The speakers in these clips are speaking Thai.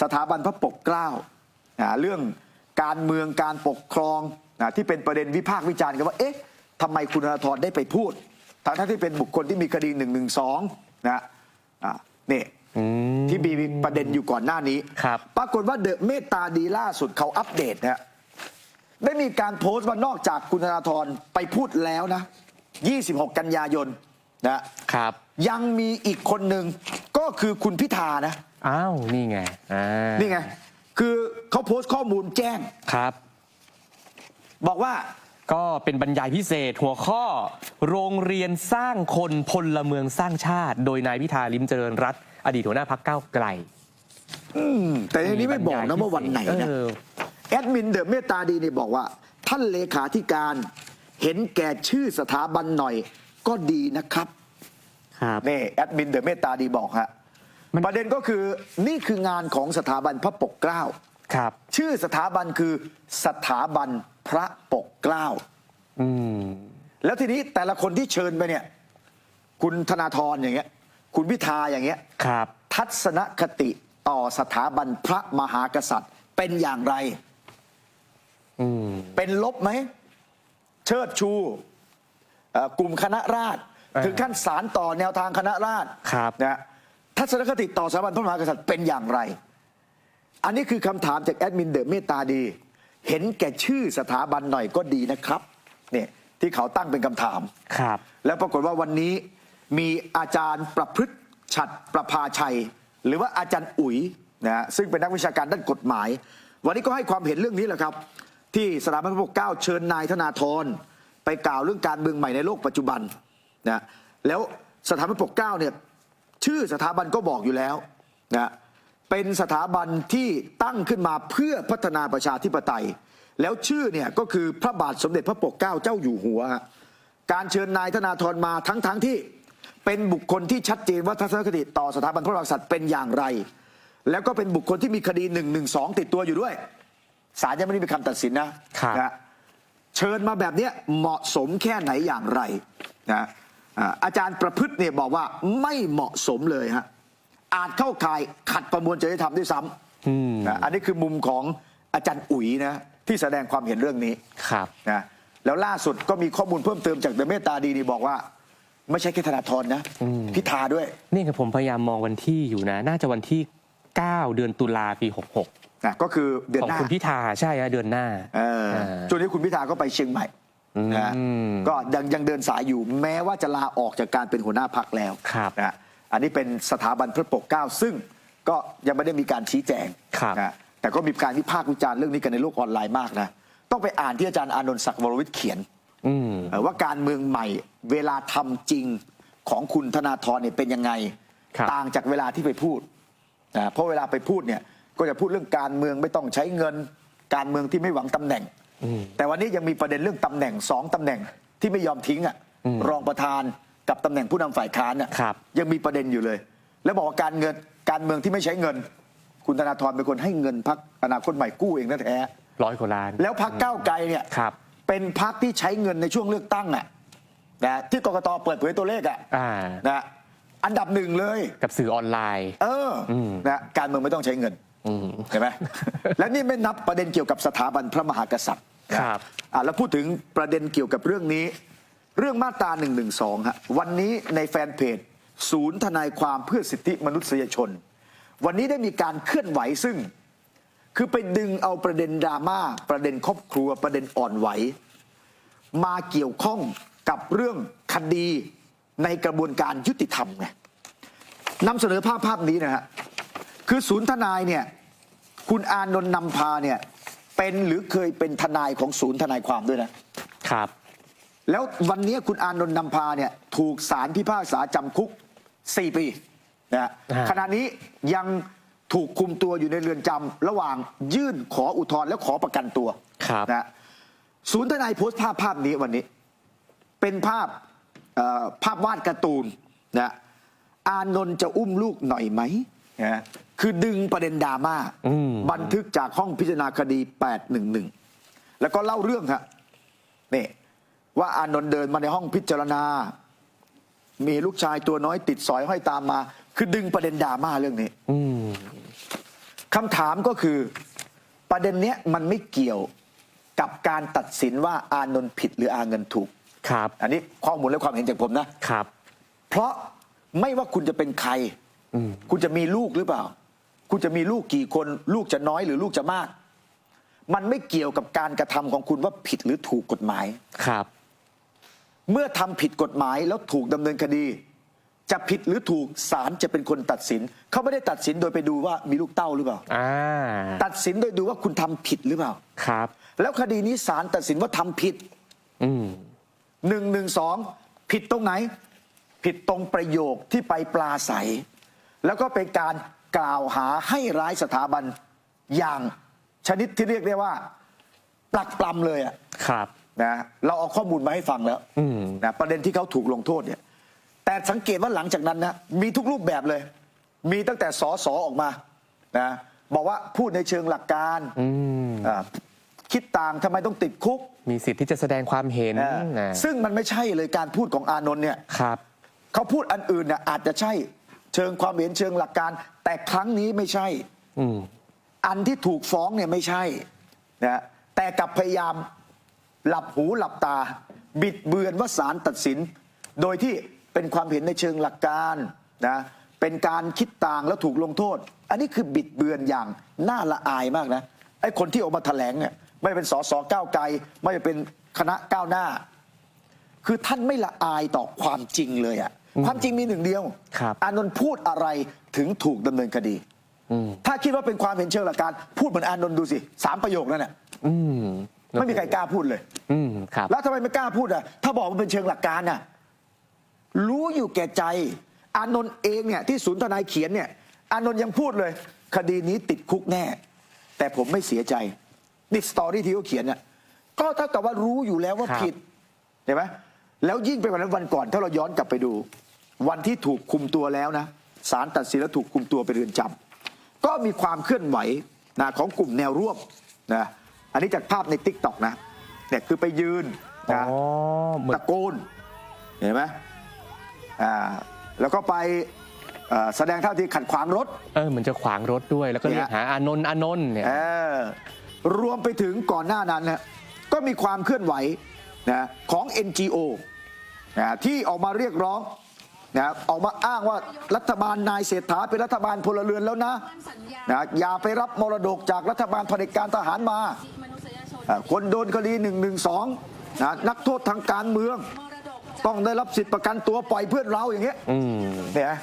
สถาบันพระปกเกล้าอ่าเรื่องการเมืองการปกครองอ่าที่เป็นประเด็นวิพากษ์วิจารณ์กันว่าเอ๊ะทำไมคุณธนาธรได้ไปพูดทั้งๆที่เป็นบุคคลที่มีคดี1นึนะอ่านี่อืมที่มีประเด็นอยู่ก่อนหน้านี้ครับปรากฏว่าเดอะเมตตาดีล่าสุดเขาอัปเดตนะฮะได้มีการโพสต์ว่านอกจากคุณธนาธรไปพูดแล้วนะ 26 กันยายนนะครับ ยังมีอีกคนหนึ่ง ก็คือคุณพิธานะ อ้าว นี่ไงอ่านี่ไง คือเขาโพสต์ข้อมูลแจ้ง ครับ บอกว่าก็เป็นบรรยายพิเศษหัวข้อ โรงเรียนสร้างคนพลเมืองสร้างชาติ โดยนายพิธาลิมเจริญรัตน์อดีตหัวหน้าพักเก้าวไกลอืมแต่ในนี้ไม่บอกนะว่าวันไหนนะ เออ แอดมินเดอะเมตตาดีนี่บอกว่า ท่านเลขาธิการ เห็นแก่ชื่อสถาบันหน่อยก็ดีนะครับ ครับนี่แอดมินเดอะเมตตาดีบอกฮะมันประเด็นก็คือนี่คืองานของสถาบันพระปกเกล้าครับ ชื่อสถาบันคือสถาบันพระปกเกล้าอืมแล้วทีนี้แต่ละคนที่เชิญไปเนี่ย คุณธนาธรอย่างเงี้ย คุณพิธาอย่างเงี้ย ครับ ทัศนคติต่อสถาบันพระมหากษัตริย์เป็นอย่างไร อืมเป็นลบไหม เชิดชูเอ่อกลุ่มคณะราษฎรเออ ถึงขั้นสารต่อแนวทางคณะราษฎรครับนะทัศนคติต่อสถาบันพระมหากษัตริย์เป็นอย่างไร อันนี้คือคำถามจากแอดมินเดอะเมตตาดี เห็นแก่ชื่อสถาบันหน่อยก็ดีนะครับเนี่ยที่เขาตั้งเป็นคำถามครับ แล้วปรากฏว่าวันนี้มีอาจารย์ประพฤติฉัดประภาชัย หรือว่าอาจารย์อุ๋ยนะฮะซึ่งเป็นนักวิชาการด้านกฎหมาย วันนี้ก็ให้ความเห็นเรื่องนี้แหละครับ ที่สถาบันพระปกเกล้าเชิญนายธนาธรไปกล่าวเรื่องการเมืองใหม่ในโลกปัจจุบัน นะแล้วสถาบันพระปกเกล้าเนี่ยชื่อสถาบันก็บอกอยู่แล้วนะเป็นสถาบันที่ตั้งขึ้นมาเพื่อพัฒนาประชาธิปไตย แล้วชื่อเนี่ยก็คือพระบาทสมเด็จพระปกเกล้าเจ้าอยู่หัวฮะการเชิญนายธนาธรมาทั้งๆทที่เป็นบุคคลที่ชัดเจนว่าทัศนคติต่อสถาบันพระมหากษัตริย์เป็นอย่างไร แล้วก็เป็นบุคคลที่มีคดี1นึติดตัวอยู่ด้วยศาลยังไม่ได้มีคำตัดสินนะครับนะเชิญมาแบบเนี้ยเหมาะสมแค่ไหนอย่างไรนะ อ่าอาจารย์ประพฤติเนี่ยบอกว่าไม่เหมาะสมเลยฮะอาจเข้าข่ายขัดประมวลจริยธรรมด้วยซ้อืมำนะอันนี้คือมุมของอาจารย์อุ๋ยนะที่แสดงความเห็นเรื่องนี้ครับนะแล้วล่าสุดก็มีข้อมูลเพิ่มเติมจากเดอะเมตตาดีนี่บอกว่า ไม่ใช่แค่ธนาธรนะอืมพิธาด้วย นี่คือผมพยายามมองวันที่อยู่นะ น่าจะวันที่ 9 เดือนตุลาปี 66นะก็คือเดือนของหน้าคุณพิธาใช่ฮะเดือนหน้าเอออ่าช่วงนี้คุณพิธาก็ไปเชียงใหม่ นะอืมก็ยังยังเดินสายอยู่แม้ว่าจะลาออกจากการเป็นหัวหน้าพักแล้วครับนะอันนี้เป็นสถาบันพระปกเกล้าซึ่งก็ยังไม่ได้มีการชี้แจงครับนะแต่ก็มีการวิพากษ์วิจารณ์เรื่องนี้กันในโลกออนไลน์มากนะต้องไปอ่านที่อาจารย์อานนท์ศักดิ์วรวิทย์เขียนอืมเอ่อว่าการเมืองใหม่เวลาทำจริงของคุณธนาธรเนี่ยเป็นยังไง ครับ ต่างจากเวลาที่ไปพูดนะเพราะเวลาไปพูดเนี่ยก็จะพูดเรื่องการเมืองไม่ต้องใช้เงิน การเมืองที่ไม่หวังตำแหน่งอืม แต่วันนี้ยังมีประเด็นเรื่องตำแหน่งสองตำแหน่งที่ไม่ยอมทิ้งอะอืมรองประธานกับตำแหน่งผู้นำฝ่ายค้านอะครับยังมีประเด็นอยู่เลย แล้วบอกว่าการเงินการเมืองที่ไม่ใช้เงิน คุณธนาธรเป็นคนให้เงินพักอนาคตใหม่กู้เองแท้ๆร้อยกว่าล้าน แล้วพักก้าวไกลเนี่ยครับเป็นพักที่ใช้เงินในช่วงเลือกตั้งอะนะที่กกตเปิดเผยตัวเลขอะอ่านะอันดับหนึ่งเลยกับสื่อออนไลน์ เอออมนะการเมืองไม่ต้องใช้เงินอืมเห็นไหมและนี่ไม่นับประเด็นเกี่ยวกับสถาบันพระมหากษัตริย์นะ ครับอะแล้วพูดถึงประเด็นเกี่ยวกับเรื่องนี้ เรื่องมาตรา1นึฮะวันนี้ในแฟนเพจ ศูนย์ทนายความเพื่อสิทธิมนุษยชน วันนี้ได้มีการเคลื่อนไหวซึ่ง คือไปดึงเอาประเด็นดราม่าประเด็นครอบครัวประเด็นอ่อนไหว มาเกี่ยวข้องกับเรื่องคดีในกระบวนการยุติธรรมไงนำเสนอภาพภาพนี้นะฮะคือศูนย์ทนายเนี่ยคุณอานนท์นำพาเนี่ย เป็นหรือเคยเป็นทนายของศูนย์ทนายความด้วยนะ ครับ แล้ววันนี้คุณอานนท์นำพาเนี่ยถูกศาลพิพากษาจำคุก 4 ปีนะฮะอ่า ขณะนี้ยังถูกคุมตัวอยู่ในเรือนจำระหว่างยื่นขออุทธรณ์และขอประกันตัว ครับ นะฮะศูนย์ทนายโพสต์ภาพภาพนี้วันนี้ เป็นภาพเอ่อภาพวาดการ์ตูนนะอานนท์จะอุ้มลูกหน่อยไหม นะคือดึงประเด็นดราม่าอืมบันทึกจากห้องพิจารณาคดี 811 แล้วก็เล่าเรื่องครับนี่ว่าอานนท์เดินมาในห้องพิจารณา มีลูกชายตัวน้อยติดสอยห้อยตามมา คือดึงประเด็นดราม่าเรื่องนี้อืมคำถามก็คือประเด็นเนี้ยมันไม่เกี่ยวกับการตัดสินว่าอานนท์ผิดหรืออาเงินถูก ครับ อันนี้ข้อมูลและความเห็นจากผมนะครับ เพราะไม่ว่าคุณจะเป็นใครอืม คุณจะมีลูกหรือเปล่า คุณจะมีลูกกี่คน ลูกจะน้อยหรือลูกจะมาก มันไม่เกี่ยวกับการกระทำของคุณว่าผิดหรือถูกกฎหมายครับ เมื่อทำผิดกฎหมายแล้วถูกดำเนินคดี จะผิดหรือถูกศาลจะเป็นคนตัดสิน เขาไม่ได้ตัดสินโดยไปดูว่ามีลูกเต้าหรือเปล่าอ่าตัดสินโดยดูว่าคุณทำผิดหรือเปล่าครับ แล้วคดีนี้ศาลตัดสินว่าทำผิดอืมหนึ่งหนึ่งสองผิดตรงไหน ผิดตรงประโยคที่ไปปลาใส แล้วก็เป็นการกล่าวหาให้ร้ายสถาบันอย่างชนิดที่เรียกได้ว่าปลักปลำเลยอะครับ นะเราเอาข้อมูลมาให้ฟังแล้วอืม นะประเด็นที่เขาถูกลงโทษเนี่ย แต่สังเกตว่าหลังจากนั้นนะมีทุกรูปแบบเลย มีตั้งแต่สอสอออกมานะบอกว่าพูดในเชิงหลักการอืมอ่าคิดต่างทำไมต้องติดคุกมีสิทธิ์ที่จะแสดงความเห็นอ่านะซึ่งมันไม่ใช่เลยการพูดของอานนท์เนี่ย ครับ เขาพูดอันอื่นเนี่ยอาจจะใช่ เชิงความเห็นเชิงหลักการ แต่ครั้งนี้ไม่ใช่อืมอันที่ถูกฟ้องเนี่ยไม่ใช่นะแต่กลับพยายามหลับหูหลับตา บิดเบือนว่าศาลตัดสิน โดยที่เป็นความเห็นในเชิงหลักการนะเป็นการคิดต่างแล้วถูกลงโทษ อันนี้คือบิดเบือนอย่างน่าละอายมากนะไอ้คนที่ออกมาแถลงเนี่ยไม่เป็นสสก้าวไกล ไม่เป็นคณะก้าวหน้า คือท่านไม่ละอายต่อความจริงเลยอะ ความจริงมีหนึ่งเดียว ครับอานนท์พูดอะไรถึงถูกดำเนินคดี อืม ถ้าคิดว่าเป็นความเห็นเชิงหลักการ พูดเหมือนอานนท์ดูสิสามประโยคนั่นแหละอืมไม่มีใครกล้าพูดเลย อืมครับ แล้วทำไมไม่กล้าพูดอะ ถ้าบอกว่าเป็นเชิงหลักการน่ะ รู้อยู่แก่ใจ อานนท์เองเนี่ยที่ศูนย์ทนายเขียนเนี่ย อานนท์ยังพูดเลย คดีนี้ติดคุกแน่ แต่ผมไม่เสียใจนี่สตอรี่ที่เขาเขียนน่ะ ก็เท่ากับว่ารู้อยู่แล้วว่าครับ ผิด เห็นไหมแล้วยิ่งไปกว่านั้นวันก่อน ถ้าเราย้อนกลับไปดู วันที่ถูกคุมตัวแล้วนะศาลตัดสินแล้วถูกคุมตัวไปเรือนจำก็มีความเคลื่อนไหวนะของกลุ่มแนวร่วมนะอันนี้จากภาพในทิกตอกนะเนี่ยคือไปยืนอ๋อนะเหมือนตะโกนเห็นไหมอ่าแล้วก็ไปเอ่อแสดงท่าทีขัดขวางรถ เออเหมือนจะขวางรถด้วย แล้วก็เนี่เรียยกหาอานนท์อานนท์เนี่ยเออรวมไปถึงก่อนหน้านั้นนะก็มีความเคลื่อนไหวนะของ NGO นะที่ออกมาเรียกร้อง นะออกมาอ้างว่ารัฐบาลนายเศรษฐาเป็นรัฐบาลพลเรือนแล้วนะนะอย่าไปรับมรดกจากรัฐบาลเผด็จการทหารมาอ่าคนโดนคดี1นึนะนักโทษทางการเมือง ต้องได้รับสิทธิประกันตัวปล่อยเพื่อนเราอย่างเงี้ยอืมเนี่ยนะ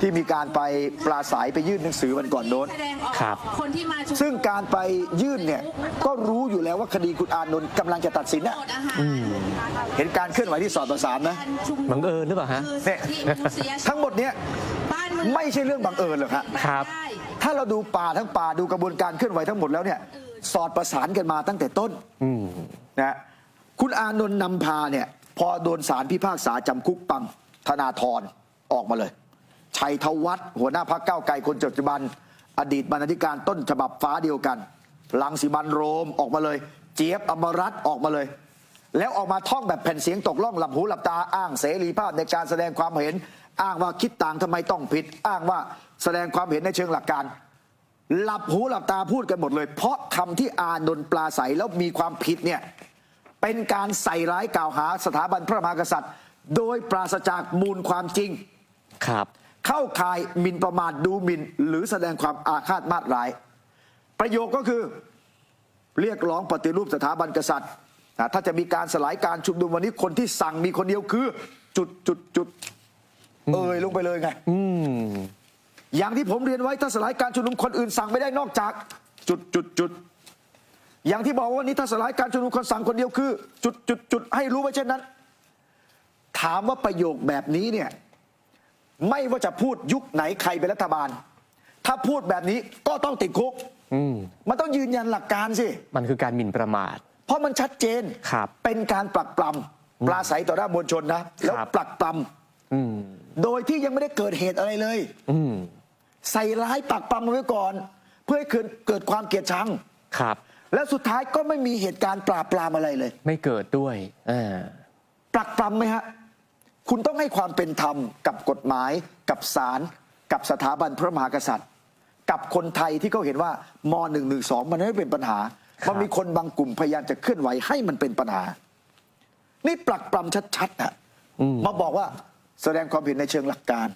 ที่มีการไปปราศัยไปยื่นหนังสือวันก่อนโน้นแสดงออกครับ คนที่มาชุมซึ่งการไปยื่นเนี่ยก็รู้อยู่แล้วว่าคดีคุณอานนท์กำลังจะตัดสินน่ะโทษอาหารเห็นการเคลื่อนไหวที่สอดประสานนะการชุมนุมบังเอิญหรือเปล่าฮะ คือสิทธิมนุษยชนทั้งหมดเนี้ยบ้านเมืองไม่ใช่เรื่องบังเอิญหรอกฮะ ครับ ได้ถ้าเราดูป่าทั้งป่าดูกระบวนการเคลื่อนไหวทั้งหมดแล้วเนี่ยสอดประสานกันมาตั้งแต่ต้นอืมนะคุณอานนท์นำพาเนี่ย พอโดนสารพิพากษาจำคุกปังธนาธรออกมาเลย ชัยธวัฒน์หัวหน้าพักเก้าไกลคนปัจจุบัน อดีตบรรณาธิการต้นฉบับฟ้าเดียวกันลังสิมันโรมออกมาเลย เจี๊ยบอมรัตออกมาเลย แล้วออกมาท่องแบบแผ่นเสียงตกล่องหลับหูหลับตาอ้างเสรีภาพในการแสดงความเห็น อ้างว่าคิดต่างทำไมต้องผิด อ้างว่าแสดงความเห็นในเชิงหลักการ หลับหูหลับตาพูดกันหมดเลย เพราะคำที่อานนท์ปลาใสแล้วมีความผิดเนี่ยเป็นการใส่ร้ายกล่าวหาสถาบันพระมหากษัตริย์ โดยปราศจากมูลความจริงครับ เข้าข่ายหมิ่นประมาทดูหมิ่น หรือแสดงความอาฆาตมาตร้าย ประโยคก็คือเรียกร้องปฏิรูปสถาบันกษัตริย์นะถ้าจะมีการสลายการชุมนุมวันนี้คนที่สั่งมีคนเดียวคือ จุดจุดจุดเอ่ยลงไปเลยไงอืมอย่างที่ผมเรียนไว้ถ้าสลายการชุมนุมคนอื่นสั่งไม่ได้นอกจาก จุดจุดจุดอย่างที่บอกว่าวันนี้ถ้าสลายการชุมนุมคนสั่งคนเดียวคือ จุดจุดจุดให้รู้ไว้เช่นนั้น ถามว่าประโยคแบบนี้เนี่ย ไม่ว่าจะพูดยุคไหนใครเป็นรัฐบาล ถ้าพูดแบบนี้ก็ต้องติดคุกอืมมันต้องยืนยันหลักการสิ มันคือการหมิ่นประมาท เพราะมันชัดเจนครับเป็นการปลักปลำปลาใสต่อหน้ามวลชนนะแล้วครับปลักปลอืมำโดยที่ยังไม่ได้เกิดเหตุอะไรเลยอืมใส่ร้ายปักปั๊มเอาไว้ก่อน เพื่อให้เกิดเกิดความเกลียดชังครับ และสุดท้ายก็ไม่มีเหตุการณ์ปราบปรามอะไรเลย ไม่เกิดด้วยอ่าปลักปรำไหมฮะ คุณต้องให้ความเป็นธรรมกับกฎหมายกับศาลกับสถาบันพระมหากษัตริย์ กับคนไทยที่เขาเห็นว่าม112 มันไม่เป็นปัญหาครับมันมีคนบางกลุ่มพยายามจะเคลื่อนไหวให้มันเป็นปัญหา นี่ปลักปลำชัดๆอะอืมมาบอกว่าแสดงความเห็นในเชิงหลักการ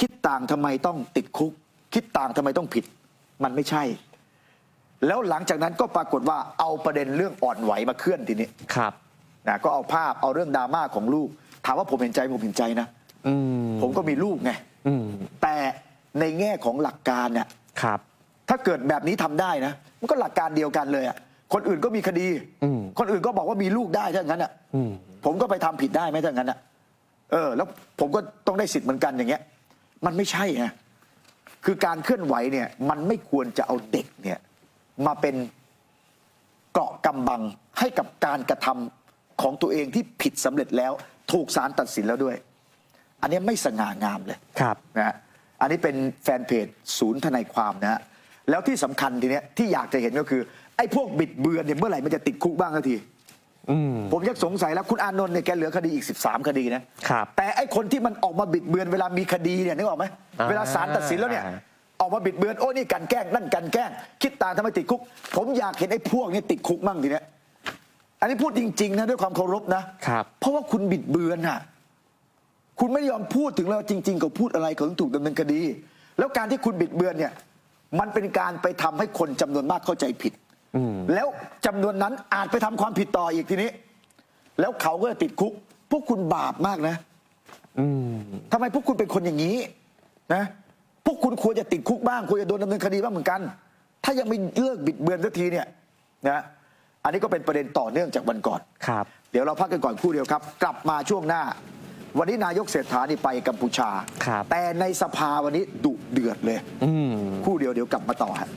คิดต่างทำไมต้องติดคุก คิดต่างทำไมต้องผิด มันไม่ใช่ แล้วหลังจากนั้นก็ปรากฏว่าเอาประเด็นเรื่องอ่อนไหวมาเคลื่อนทีนี้ครับนะก็เอาภาพเอาเรื่องดราม่าของลูก ถามว่าผมเห็นใจผมเห็นใจนะอืมผมก็มีลูกไงอืมแต่ในแง่ของหลักการเนี่ยครับถ้าเกิดแบบนี้ทำได้นะ มันก็หลักการเดียวกันเลยอะคนอื่นก็มีคดีอืมคนอื่นก็บอกว่ามีลูกได้ถ้างั้นอะอืมผมก็ไปทำผิดได้ไหมถ้างั้นอะเออ แล้วผมก็ต้องได้สิทธิ์เหมือนกันอย่างเงี้ย มันไม่ใช่ไงคือการเคลื่อนไหวเนี่ย มันไม่ควรจะเอาเด็กเนี่ย มาเป็นเกราะกำบังให้กับการกระทำของตัวเองที่ผิดสำเร็จแล้ว ถูกศาลตัดสินแล้วด้วย อันนี้ไม่สง่างามเลยครับนะฮะอันนี้เป็นแฟนเพจศูนย์ทนายความนะฮะแล้วที่สำคัญทีเนี้ยที่อยากจะเห็นก็คือ ไอ้พวกบิดเบือนเนี่ยเมื่อไหร่มันจะติดคุกบ้างสักที อืม ผมยังสงสัยแล้วคุณอานนท์เนี่ยแกเหลือคดีอีก 13 คดีนะครับ แต่ไอ้คนที่มันออกมาบิดเบือนเวลามีคดีเนี่ยนึกออกไหมอ่าเวลาศาลตัดสินแล้วเนี่ย ออกมาบิดเบือนโอ้นี่กันแกล้งนั่นกันแกล้ง คิดต่างทำไมติดคุก ผมอยากเห็นไอ้พวกนี้ติดคุกมั่งทีเนี้ยอั นนี้พูดจริงๆนะด้วยความเคารพนะครับ เพราะว่าคุณบิดเบือนน่ะคุณไม่ยอมพูดถึงแล้วจริงๆเขาพูดอะไรเขาถึงถูกดำเนินคดี แล้วการที่คุณบิดเบือนเนี่ย มันเป็นการไปทำให้คนจำนวนมากเข้าใจผิดอืมแล้วจำนวนนั้นอาจไปทำความผิดต่ออีกทีนี้ แล้วเขาก็จะติดคุก พวกคุณบาปมากนะอืมทำไมพวกคุณเป็นคนอย่างนี้นะ พวกคุณควรจะติดคุกบ้างควรจะโดนดำเนินคดีบ้างเหมือนกัน ถ้ายังไม่เลิกบิดเบือนสักทีเนี่ยนะ อันนี้ก็เป็นประเด็นต่อเนื่องจากวันก่อน ครับ เดี๋ยวเราพักกันก่อนครู่เดียวครับ กลับมาช่วงหน้า วันนี้นายกเศรษฐานี่ไปกัมพูชา ครับ แต่ในสภาวันนี้ดุเดือดเลย อืม ครู่เดียวเดี๋ยวกลับมาต่อฮะ